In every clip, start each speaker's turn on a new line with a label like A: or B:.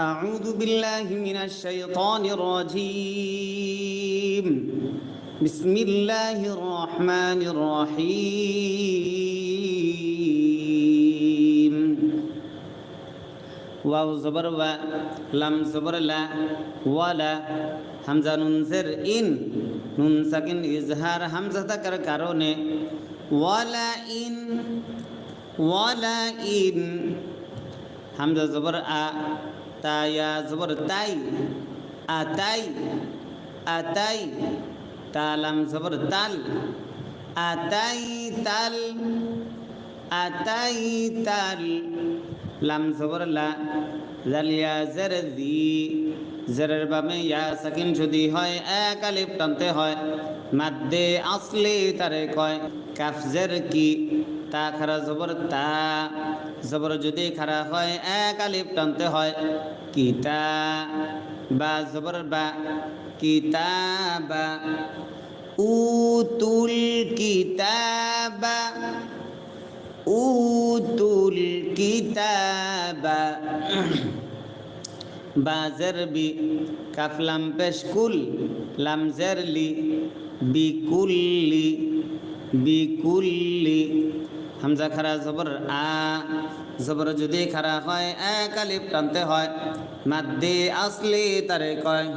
A: أعوذ بالله من الشيطان الرجيم بسم الله الرحمن الرحيم wow জবর ওয়া লাম জবর লা ওয়ালা হামজা নুন জের ইন নুন সাকিন ইজহার হামজা থাকার কারণে ওয়ালা ইন ওয়ালা ইন হামজা জবর আ তায়া জবর তাই আতাই আতাই তালাম জবর তাল আতাই তাল আতাই তাল, লাম জবর লা জালিয়া জের দি, জেরের বামে ইয়া সাকিন যদি হয়, এক আলিফ টানতে হয়, মাদ্দে আসলে তারে কয়, কাফ জের কি তা খারা জবর, তা জবর যদি খারা হয়, এক আলিফ টানতে হয়। কিতা বা জবর বা কিতাবা উতুল কিতাবা উতুল কিতাবা বাজের বি, কাফলাম পেশকুল, লামজের লি, বিকুল্লি বিকুল্লি হামজা খারা জবর, আ, জবর যদি খারা হয় এক আলিফ টানতে হয়। মাদ্দে আসলি তারে কয়।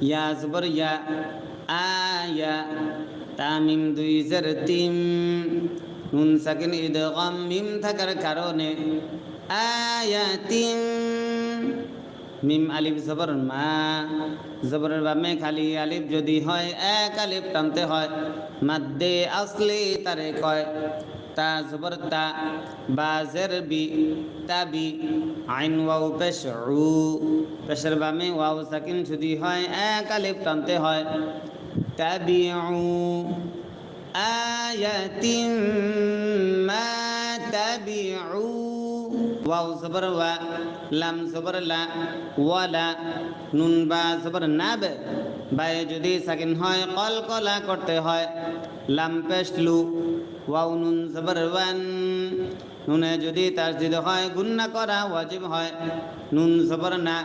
A: ইয়া জবর, ইয়া আয়া তামিম দুই জের তিম। নুন সাকিন ইদগাম মিম থাকার কারণে আয়াতিম মিম আলিফ জবর মা। জবরের বামে খালি আলিফ যদি হয়, এক আলিফ টানতে হয়। মাদ্দে আসলে তারে কয়, তা জবর তা। বাজের বি তাবি আইন ওয়াও পেশ উ পেশের বামে ওয়াও সাকিন যদি হয়, এক আলিফ টানতে হয়। তাবিউ আয়াতিম মা তাবিউ। ওয়াও জবর ওয়া, লাম জবর লা ওয়ালা নুন বা জবর নাব বায়ে যদি সাকিন হয়, কল কলা করতে হয়। লাম পেশ লু, ওয়াও নুন জবর ওয়ান। নুনে যদি তাসদিদ হয়, গুন্না করা ওয়াজিব হয়। নুন জবর না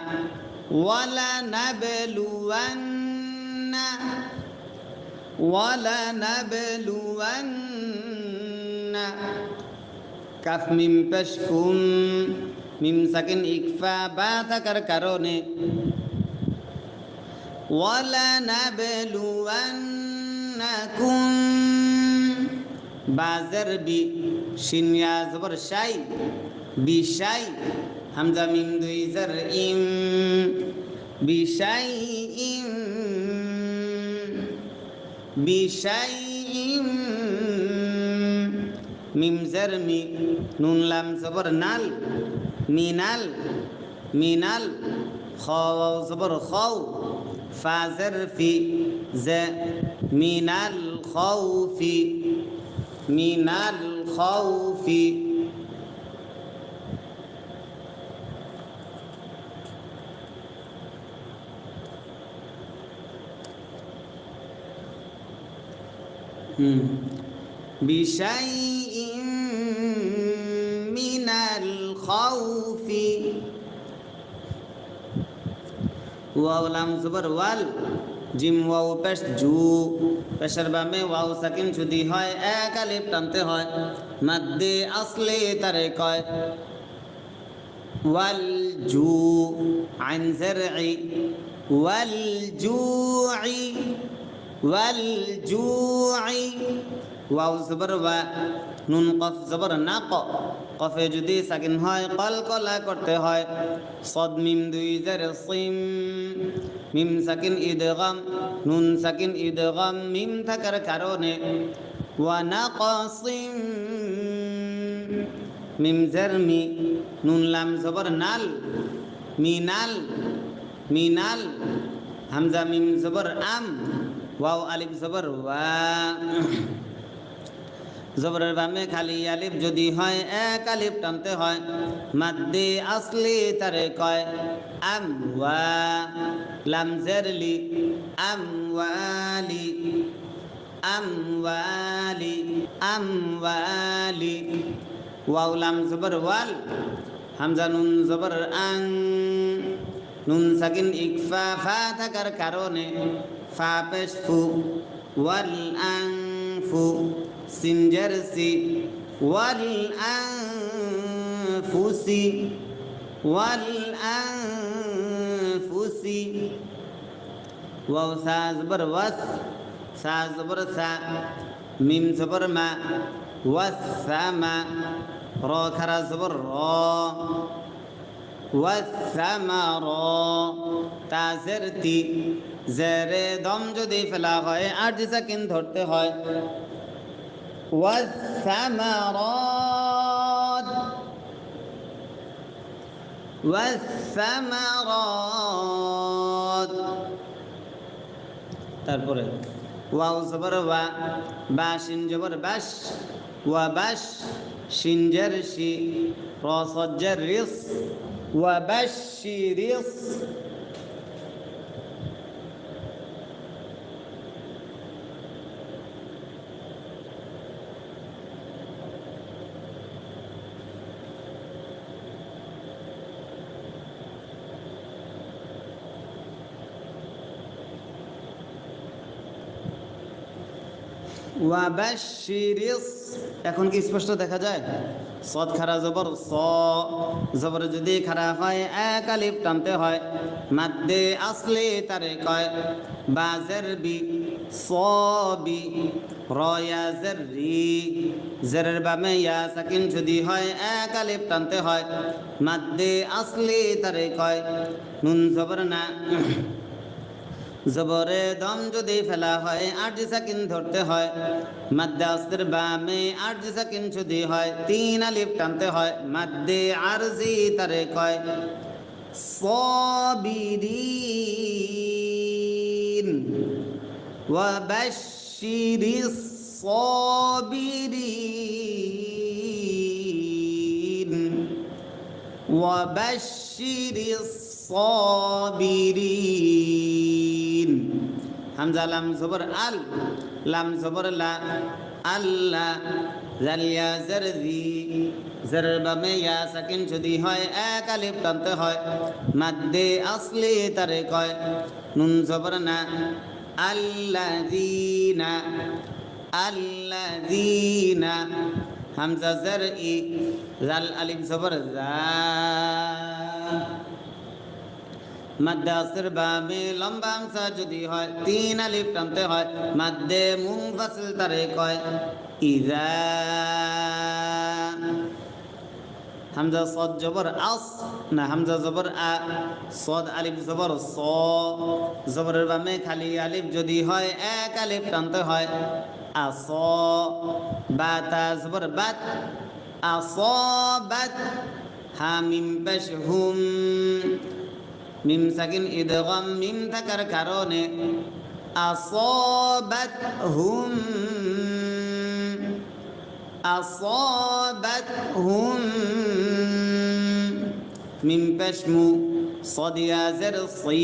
A: ওয়ালা নাবলুয়ান্না ওয়ালা নাবলুয়ান্না কাফ মিম পেশকুম মিম সাকিন ইকফা বা থাকার কারণে। ওয়ালা নাবলুয়ান্নাকুম বাজার বি শিনিয়া জবর শাই বিশাই হামজা মিম দুই জার ইম বিশাই ইম বিশাই ইম। মিম জার মি নুন লাম জবর নাল মিনাল মিনাল খাও জবর খাও ফাজার ফি জে মিনাল খাউফি মিনাল খাউফি হুম بشيء من الخوف ওয়াও লাম জবর ওয়াল জিম ওয়াও পেশ জু পেশের বামে ওয়াও সাকিন যদি হয় এক আলিফ টানতে হয় মাদ্দে আসলে তারে কয় ওয়াল জু আইন জারঈ ওয়াল জুঈ ওয়াল জুঈ ওয়াও জবর ওয়া নুন কফ জবর না ক। কফে যদি সাকিন হয়, কল কলা করতে হয়। সদ মিম দুই জার সিম। মিম সাকিন ইদগাম নুন সাকিন ইদগাম মিম থাকার কারণে। ওয়া না কসিম মিম জার মি, নুন লাম জবর নাল। মিনাল মিনাল হামজা মিম জবর আম, ওয়াও আলিফ জবর ওয়া। জবরের বামে খালি আলিফ যদি হয়, এক আলিফ টানতে হয়। মাদ্দে আসলি তারে কয় আম ওয়া লাম জেরলি আম ওয়ালি আমওয়ালি আমওয়ালি। ওয়াও, লাম জবর ওয়াল, হামজা নুন জবর আং। নুন সাকিন ইকফা, ফা থাকার কারণে, ফা পেশ ফু, ওয়াল আং ফু। সিনজার সি ওয়াল আং ফুসি ওয়াল আং ফুসি ওয়াও সা জবর ওয়াস সা জবর সা, মিম জবর মা ওয়াসামা র খারা জবর র। ওয়াসামার তাজেরতি জেরে দম যদি ফেলা হয় আর যে সেকেন্ড ধরতে হয়। والثمرات والثمرات তারপরে ওয়াও জবর ওয়া বা শিন জবর বাস ওয়া বাস শিন জের শি র সজ্জের রিস ওয়া বাস রিস ওয়াবাশিরিস এখন কি স্পষ্ট দেখা যায়? সদ খারা, জবর? স। জবর যদি খারা হয়, এক আলিফ টানতে হয়। মাদ্দে আসলে তারে কয়, বাজের বি, সবি রয়াজের রি। জেরের বামে ইয়া সাকিন যদি হয়, এক আলিফ টানতে হয়। মাদ্দে আসলে তারে কয়, নুন জবর না। জবরে দম যদি ফেলা হয় আট সাকিন ধরতে হয় মাদ্দে আস্তের বামে আট সাকিন যদি হয় তিন আলিফ টানতে হয় মাদ্দে আরজি তারে কয় صابرين وبشر الصابرين وبشر الصابرين হামজা, লাম, জবর, আল। লাম, জবর, লা আল্লাহ জালিয়া জারদি জারের বামে ইয়া, সাকিন যদি হয়, এক আলিফ টানতে হয়। মাদ্দে, আসলি তারে কয়, নুন, জবর, না। আল্লাযীনা আল্লাযীনা। হামজা, জার, ই। জাল, আলিফ, জবর, জা। মাদ্দে আসর বামে লম্বা আমসা যদি হয়, তিন আলিফ টানতে হয়, মাদ্দে মুনফাসিল তারে কয় ইজা হামজা সদ জবর আস, না হামজা জবর আ, সদ আলিফ জবর স। জবরের বামে খালি আলিফ যদি হয়, এক আলিফ টানতে হয় আস বা, তা জবর বাত আস বাত, হামিম পেশ হুম। মিম সাকিন ইদগাম মিম থাকার কারণে আসবাত হুম আসবাত হুম মিম পেশমু সদিয়া জের সি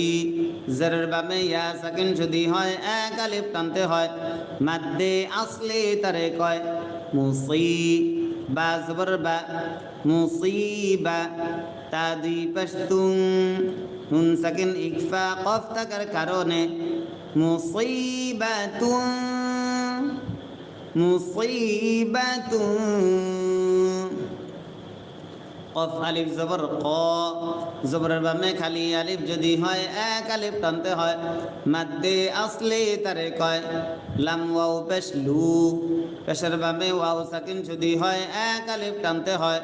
A: জেরের বামে ইয়া সাকিন যদি হয়, এক আলিফ টানতে হয়। মাদ্দে আসলে তারে কয় মুসি বা জবর বা মুসিবা। তা দুই পেশতুং নুন সাকিন ইকফা কফ থাকার কারণে মুসিবাতুন মুসিবাতুন কফ, আলিফ জবর, ক। জবরের বামে খালি আলিফ যদি হয়, এক আলিফ টানতে হয়। মাদ্দে আসলে তারে কয়, লাম ওয়াও পেশ লু। পেশের বামে ওয়াও সাকিন যদি হয়, এক আলিফ টানতে হয়।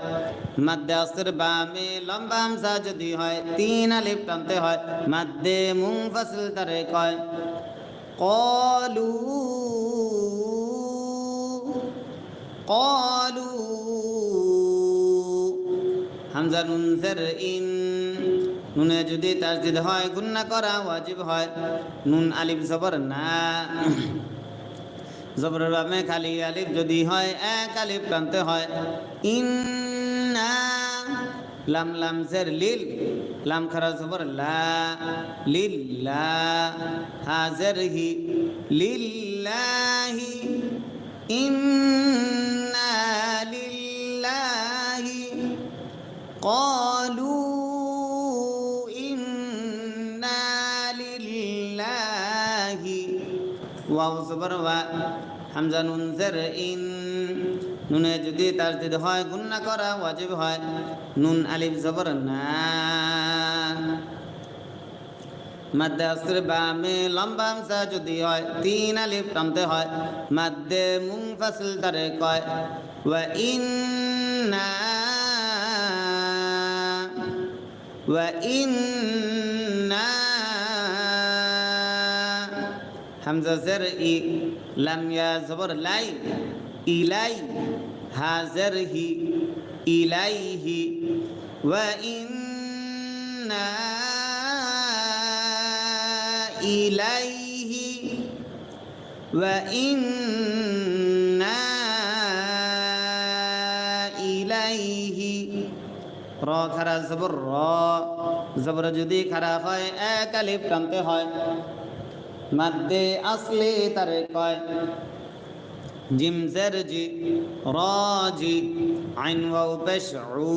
A: মাদ্দে আসের বামে লম্বা হামসা যদি হয়, তিন আলিফ টানতে হয়। মাদ্দে মুংফাসিল তারে কয়, কলু কলু। হামজা নুন জের ইন। নুনে যদি তাসদিদ হয়, গুন্না করা ওয়াজিব হয়। নুন আলিফ জবর না। জবর বামে খালি আলিফ যদি হয়, এক আলিফ প্রান্তে হয়। ইন না লাম লাম জের লিল, লাম খারা জবর লা, লিল লা হাজের হি লিল্লাহি ইন্না লিল قالوا إنا لله ওয়াও জবর ওয়া হামজা নুন জের ইন নুনে যদি তাজদিদ হয় গুন্না করা ওয়াজিব হয় নুন আলিফ জবর না মাদ্দে অস্ত্র বামে লম্বা হামসা যদি হয় তিন আলিফ টানতে হয় মাদ্দে মুনফাসিল তারে কয় ওয়া ইন্না ওয়া ইন্না হামজা জের ই লাম ইয়া জবর লাই ইলাই হাজার হি ইলাইহি র খারা জবর র। জবর যদি খারা হয়, এক আলিফ টানতে হয়। মাদ্দে আসলে তারে কয়, জিম জের জি রাজি আইন ওয়াও পেশ উ।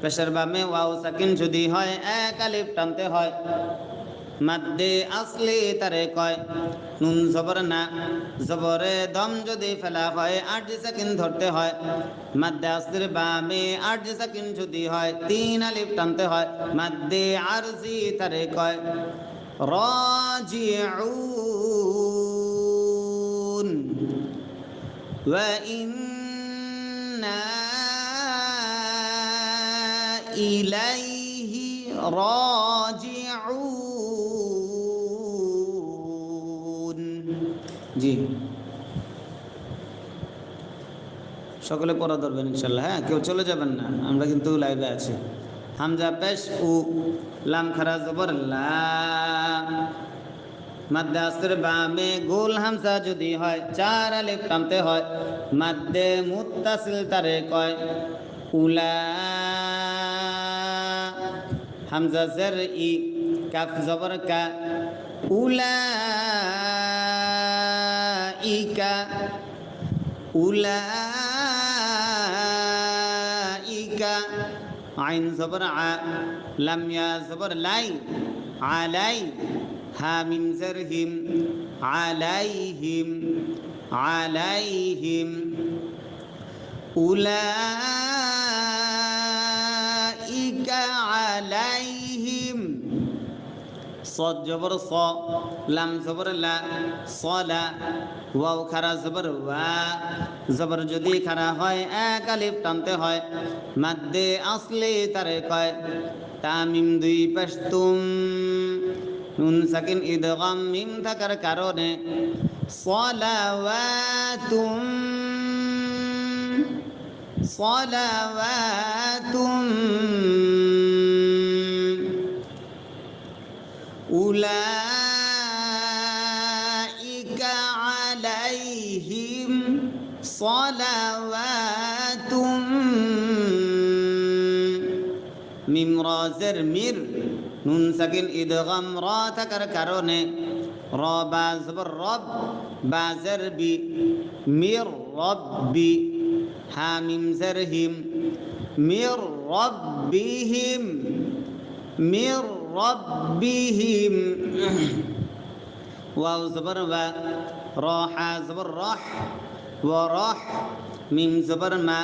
A: পেশের বামে ওয়াও সাকিন যদি হয়, এক আলিফ টানতে হয়। মাদ্দে আসলে তারে কয় নুন জবর না জবরে দম যদি ফেলা হয় আট সেকেন্ড ধরতে হয় মাদ্দে আসলের বামে আট সেকেন্ড যদি হয় তিন আলিফ টানতে হয় মাদ্দে আরজি তারে কয় راجعون وإنا إليه راجعون জি। সকলে পড়া ধরবেন ইনশাল্লাহ হ্যাঁ? কেউ চলে যাবেন না, আমরা কিন্তু লাইভে আছি। হামজা পেশ উ লাম খারা জবর বামে গোল হামসা যদি হয়, চার আলিফ হয়। মাদ্দে মুত্তাসিল তারে কয়, উলা। হামজা জের ই, কাফ জবর কা, উলা। ইকা উলা ইকা আইন জবর আ লাম ইয়া জবর লাই আলাই হা মিম জরহিম আলাইহিম আলাইহিম উলাইকা আলাইহিম صاد জবর স লাম জবর লা সলা ওয়াও খারা জবর ওয়া জবর যদি খারা হয় এক আলিফ টানতে হয় মাদ্দে আসলে তারে কয় তামিম দুই পাশতুম নুন সাকিন ইদগাম মিম থাকার কারণে সলাওয়াতুম সলাওয়াতুম أولئك عليهم صلوات মিম রজের মির নুন সাকিন ইদগাম র থাকার কারণে র বাজবর রব বাজের বি মির রব্বি হা মিম জের হিম মির রব্বিহিম মির ربهم واو زبر و راح زبر راح وراح ميم زبر ما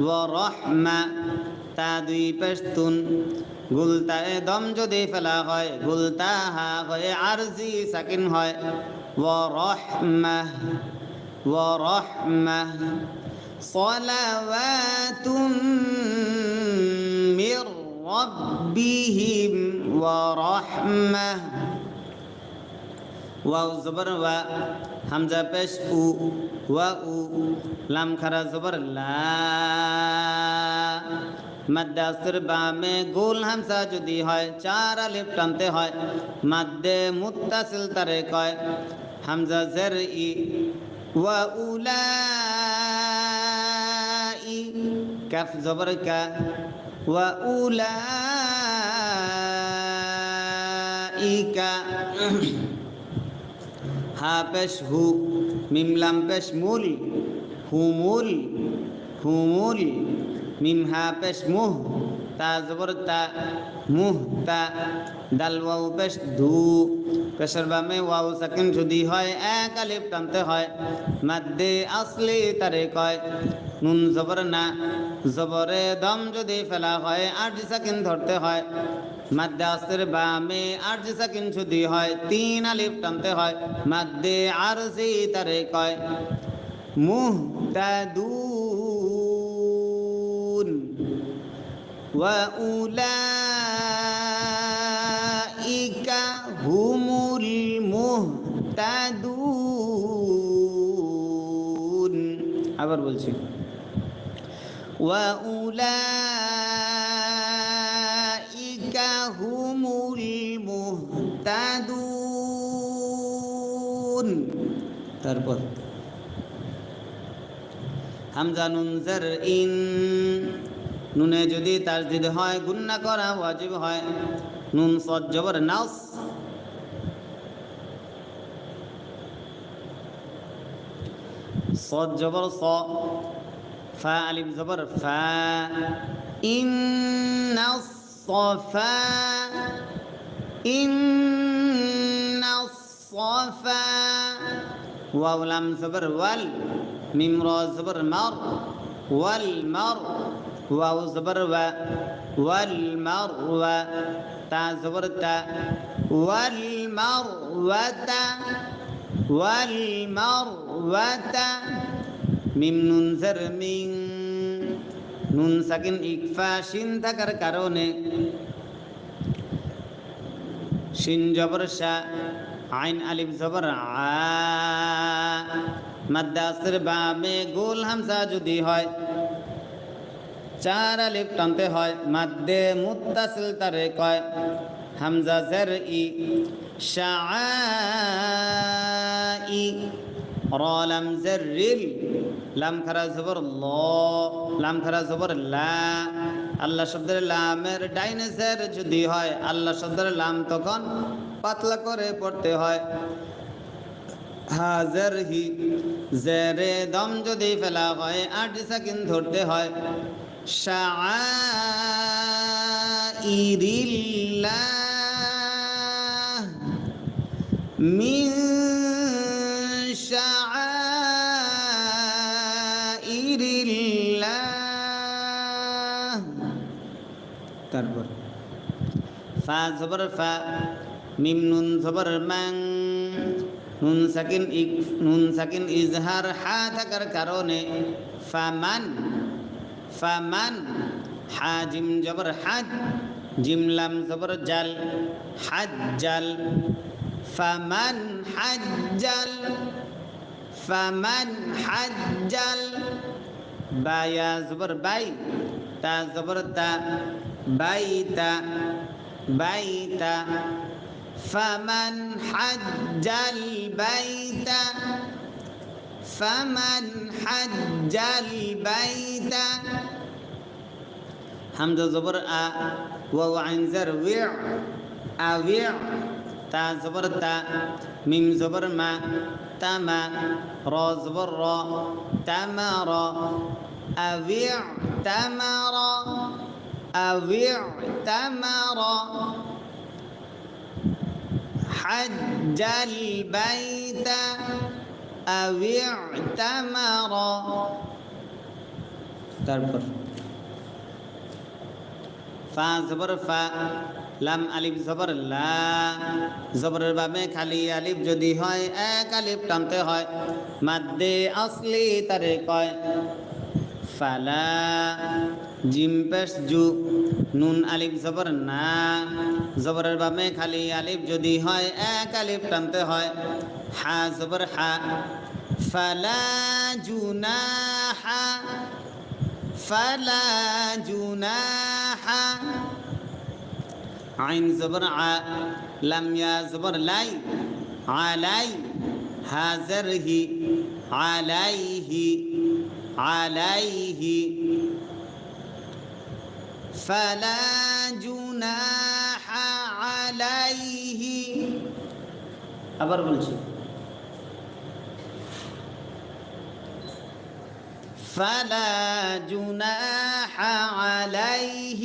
A: ورحمة তা দুই পেশতুন গুলতা এ দম যদি ফেলা হয় গুলতা হা হয়ে আরজি সাকিন হয় ও রহমাহ ও রহমাহ صلوات من ربهم ورحمة ওয়াও জবর ওয়া হামজা পেশ উ ওয়া উ লাম খারা জবর লা মাদ্দে আসর বামে গোল হামসা যদি হয় চার আলিফ টানতে হয় মাদ্দে মুত্তাসিল তারে কয় হামজা জের ই ওয়া উলাই কাফ জবর কা ওয়া উলাইকা হা পেশ হু মিমলাম পেশ মূল হুমুল হুমুল মিমহা পেশ মুহ তা জবর তা মুহ তা দাল ওয়াও পেশ ধু পেশের বামে ওয়াও সাকিন যদি হয় এক আলিফ টানতে হয় মাদ্দে আসলি তারে কয় নুন জবর না জবরে দম যদি ফেলা হয় আট সাকিন ধরতে হয় মাদ্দে আসতের বামে আট সাকিন যদি হয় তিন আলিফ টানতে হয় মাদ্দে আরসি তারে কয় মুহতাদুন وأولئك هم المهتدون আবার বলছি وأولئك المهتدون তারপর হামজা নুন জার ইন নুনে যদি তাজদিদ হয় গুন্না করা ওয়াজিব হয় নুন সদ জবর নাস সদ জবর স ফা আলিফ জবর ফা ইন الصفا إن الصفا واو لام زبر وال ميم را زبر مر والمر واو زبر و والمر و تا زبر تا والمروة والمروة মিম নুন জার মিং নুন সাকিন ইকফা শিন থাকার কারণে শিন জবর শাহ আইন আলিফ জবর আ। মাদ্দাসের বামে গোল হামসা যদি হয়, চার আলিফ টানতে হয়, মাদ্দে মুত্তাসিল তারে কয়, হামজা জের ই শাআই র লাম জাররিল লাম ল, লাম খারা লা। আল্লাহ শব্দের লামের ডাইনেসের যদি হয়, আল্লাহ শব্দের লাম তখন পাতলা করে পড়তে হয়। হাজার হি, জেরে দম যদি ফেলা হয়, আট সেকেন্ড ধরতে হয়। শাআইরিল্লাহ মিন ফা মিম নুন, জবর মাং। নুন সাকিন ইক, নুন সাকিন ইজহার হা থাকার কারণে ফামান ফামান হা জিম জবর হাজ জিম লাম জাল হাজ্জাল ফামান হাজ্জাল ফামান হাজ্জাল বায়া জবর বাই, তা জবর তা বাইতা بيتا فمن حج البيت فمن حج البيت. حمد زبر أ وو عين زر ويع اويع تا زبر تا ميم زبر ما تما را زبر را تمارا اويع تمارا أويع تمر حج البيت أو اعتمر তারপর ফা জবর ফা লাম আলিফ জবর লা জবরের বাবে খালি আলিফ যদি হয় এক আলিফ টানতে হয় মাদ্দে আসলি তারে কয় ফালা জিম পেশ জু। নুন আলিফ জবর না। জবরের বামে খালি আলিফ যদি হয়, এক আলিফ টানতে হয়। হা জবর হা। ফালা জুনাহা। ফালা জুনাহা। আইন জবর আ। লাম ইয়া জবর লাই। আলাই। হাজার হি। আলাইহি। আলাইহি فلا جناح عليه আবার বলছি فلا جناح عليه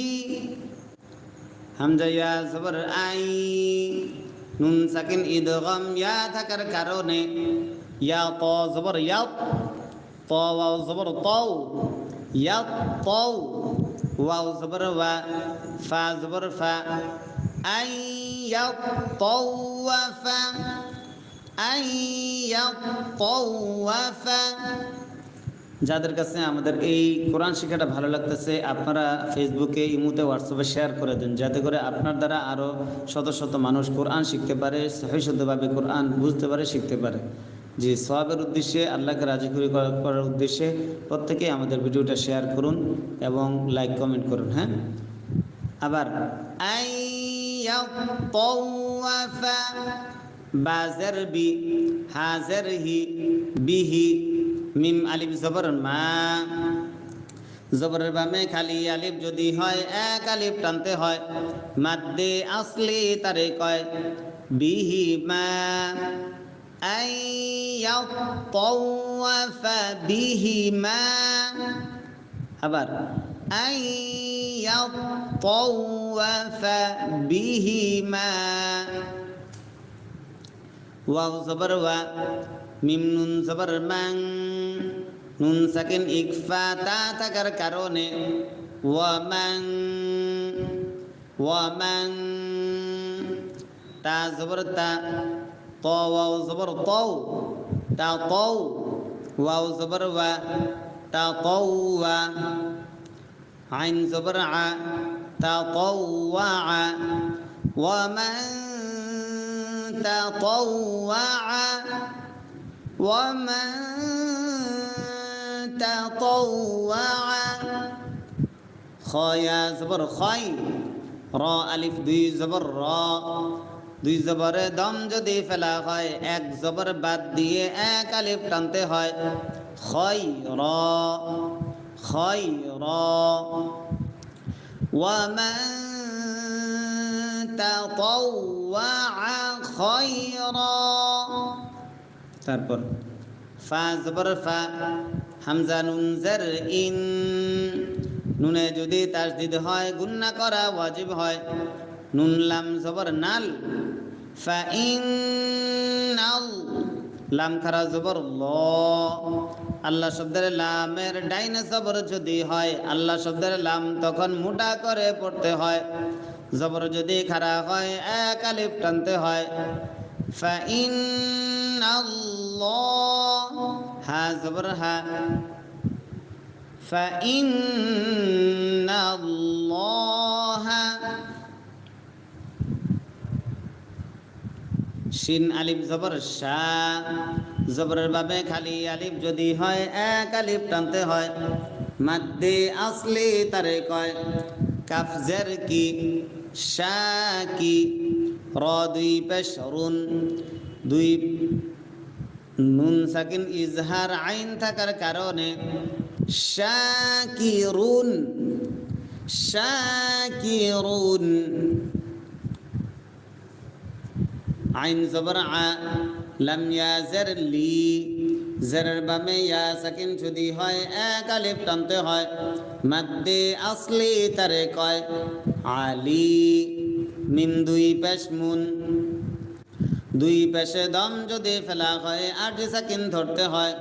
A: হামজা ইয়া জবর আই নুন সাকিন ইদগম ইয়া থাকার কারণে ইয়া ত জবর ইয়া ত ওয়াও জবর তাও ইয়া তাও ওয়াও জবর ওয়া ফা জবর ফা তাওয়াফা আই ইয়া তাওয়াফা যাদের কাছে আমাদের এই কোরআন শিক্ষাটা ভালো লাগতেছে, আপনারা ফেসবুকে ইমুতে হোয়াটসঅ্যাপে শেয়ার করে দিন, যাতে করে আপনার দ্বারা আরও শত শত মানুষ কোরআন শিখতে পারে সহিশুদ্ধভাবে কোরআন বুঝতে পারে, শিখতে পারে। যে সবের উদ্দেশ্যে আল্লাহকে রাজি করা- করার উদ্দেশ্যে প্রত্যেকেই আমাদের ভিডিওটা শেয়ার করুন এবং লাইক, কমেন্ট করুন হ্যাঁ? আবার বাজার বি, হাজার হি বিহি মিম আলিফ জবর মা। জবরের বামে খালি আলিফ যদি হয়, এক আলিফ টানতে হয়। মাদ্দে আসলি তারে কয় বিহি মা। আইয়াত্তাওয়াফা বিহি মা আবার আইয়াত্তাওয়াফা বিহি মা ওয়াও জবর ওয়া মিম নুন জবর মাং নুন সাকিন ইকফা তা থাকার কারণে ওয়ামাং ওয়ামাং তা জবর তা ত ওয়াও জবর তৌ تقو واو زبر و تقو عين زبر ع تطوع ومن تطوع ومن تطوع خايا زبر خاي را ألف دي زبر را দুই জবরে দম যদি ফেলা হয় এক জবর বাদ দিয়ে এক আলিফ টানতে হয় খয় র খয় র ومن تطوع خيرا তারপর ফা জবর ফা হামজা নুন জার ইন নুনে যদি তাসদিদ হয় গুন্না করা ওয়াজিব হয় নুন লাম জবর নাল ফা ইন নাল লাম খারা জবর ল আল্লাহ শব্দের লামের ডাইনে জবর যদি হয়, আল্লাহ শব্দের লাম তখন মোটা করে পড়তে হয়। জবর যদি খারা হয়, এক আলিফ টানতে হয়। ফাইন আল্লাহ হা, জবর হা। ফাইন আল্লাহ শিন আলিফ জবর শা জবরের বাবে খালি আলিফ যদি হয়, এক আলিফ টানতে হয়। মাদ্দে আসলি তারে কয়, কাফজের কি শা কি, র দুই পেশ রুন দুই নুন সাকিন ইজহার আইন থাকার কারণে শাকিরুন শাকিরুন আইন জবর আ, লাম ইয়াজার লি, জারের বামে ইয়া সাকিন যদি হয়, এক আলিফ টানতে হয়। মাদ্দে আসলি তারে কয়, আলি, মিন দুই পেশ মুন। দুই পেশে দম যদি ফেলা হয়, আট সাকিন ধরতে হয়।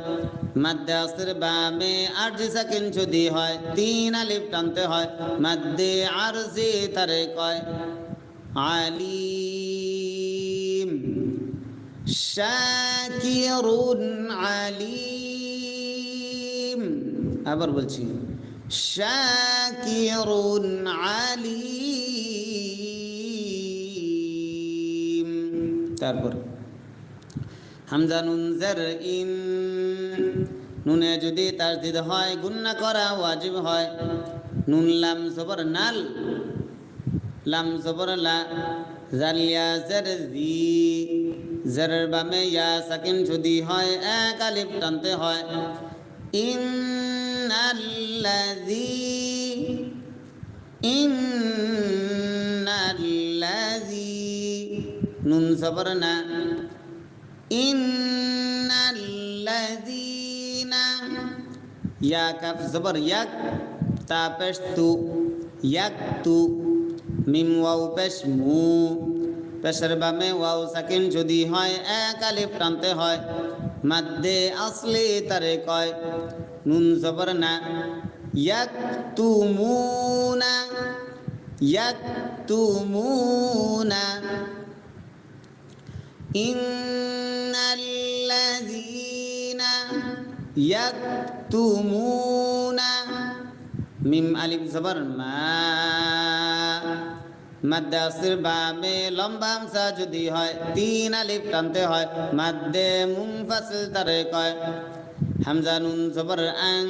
A: মাদ্দে আসর বামে আট সাকিন যদি হয়, তিন আলিফ টানতে হয়। মাদ্দে আরজি তারে কয় আলিম আলিম। আবার বলছি আলিম। তারপর, হামজা নুন জার ইন। নুনে যদি তাসদিদ হয়, গুন্না করা ওয়াজিব হয়। নুন লাম জবর নাল, লাম জবর লা, জালিয়া জার জারের বামে ইয়া সাকিন যদি হয়, এক আলিফ টানতে হয়। ইন্নাল্লাযী ইন্নাল্লাযী, নুন জবর না। ইন্নাল্লাযীনা, ইয়া কাফ জবর ইয়াক, তা পেশ তু, ইয়াক তু, মিম ওয়াও পেশ মু। পেশের বামে ওয়াও সাকিন যদি হয়, এক আলিফ টানতে হয়। মাদ্দে আসলে তারে কয়, নুন জবর না। ইয়াক তুমুনা ইয়াক তুমুনা ইন্নাল্লাযীনা ইয়াকতুমুনা। মিম আলিফ জবর মা মাদ্দাসির বামে লম্বা হামসা যদি হয়, তিন আলিফ টানতে হয়। মাদ্দে মুনফাসিল তারে কয়, হামজা নুন জবর আং,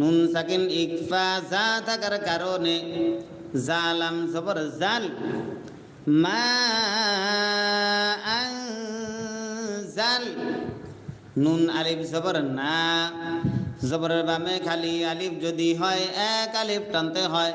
A: নুন সাকিন ইকফা যা থাকার কারণে জালাম জবর জাল। মা আনজাল নুন আলিফ জবর না। জবরের বামে খালি আলিফ যদি হয়, এক আলিফ টানতে হয়।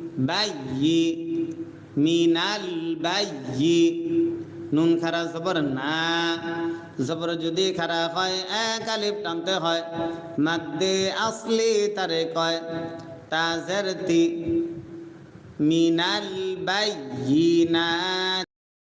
A: বাই মিনাল বাই নুন খারা জবর না। জবর যদি খারা হয়, এক আলিফ টানতে হয়। মাদ্দে আসলি তারে কয়, তাজের তি, মিনাল বাইয়িনাত